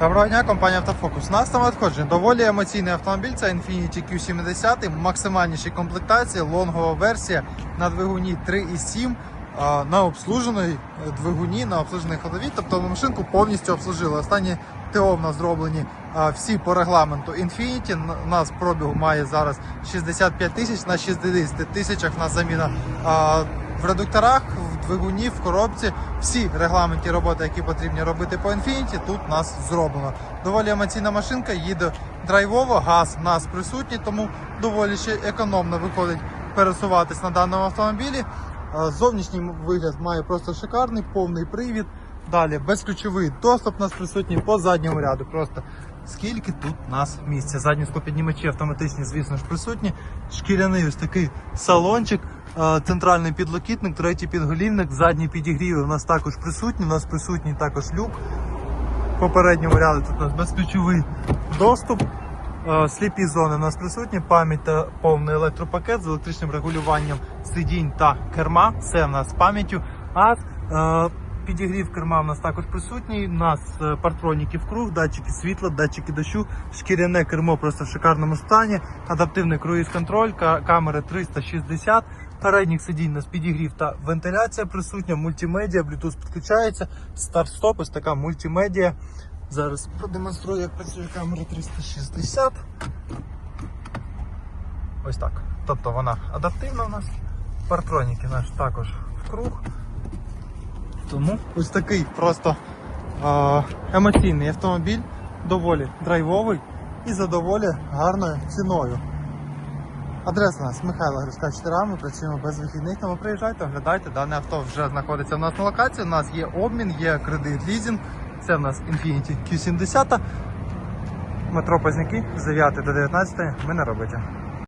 Доброго дня, компанія Автофокус. У нас там. Доволі емоційний автомобіль. Це Infiniti Q70, максимальніші комплектації, лонгова версія на двигуні 3,7. а, На обслуженої двигуні, на обслуженій ходовій, тобто машинку повністю обслужили. Останні ТО в нас зроблені всі по регламенту Infiniti. У нас пробігу має зараз 65 тисяч на 60 тисячах на заміна. В редукторах, в двигуні, в коробці всі регламентні роботи, які потрібні робити по Infiniti, тут у нас зроблено. Доволі емоційна машинка, їде драйвово, газ в нас присутній, тому доволі ще економно виходить пересуватись на даному автомобілі. Е, Зовнішній вигляд має просто шикарний, повний привід. Далі безключовий доступ у нас присутній по задньому ряду. Просто скільки тут у нас місця. Задні склопіднімачі автоматичні, звісно ж, присутні. Шкіряний ось такий салончик, центральний підлокітник, третій підголівник, задні підігріви у нас також присутні. У нас присутній також люк. В попередньому ряду тут у нас безключовий доступ. Сліпі зони у нас присутні, пам'ять та повний електропакет з електричним регулюванням сидінь та керма. Все в нас пам'яттю. А підігрів керма у нас також присутній. У нас е, партроніки круг, датчики світла, датчики дощу, шкіряне кермо просто в шикарному стані, адаптивний круїз-контроль, камери 360. Передніх сидінь нас підігрів та вентиляція присутня, мультимедіа, Bluetooth підключається, старт-стоп, ось така мультимедіа. Зараз продемонструю, як працює камера 360. Ось так. Тобто вона адаптивна у нас. Партроніки наш також в круг. Тому ось такий просто е- емоційний автомобіль, доволі драйвовий і за доволі гарною ціною. Адреса нас Михайло Гришка 4А, ми працюємо без вихідних, тому приїжджайте, оглядайте, дане авто вже знаходиться у нас на локації. У нас є обмін, є кредит, лізінг. Це в нас Infiniti Q70. Метро Позняки з 9 до 19 ми на роботі.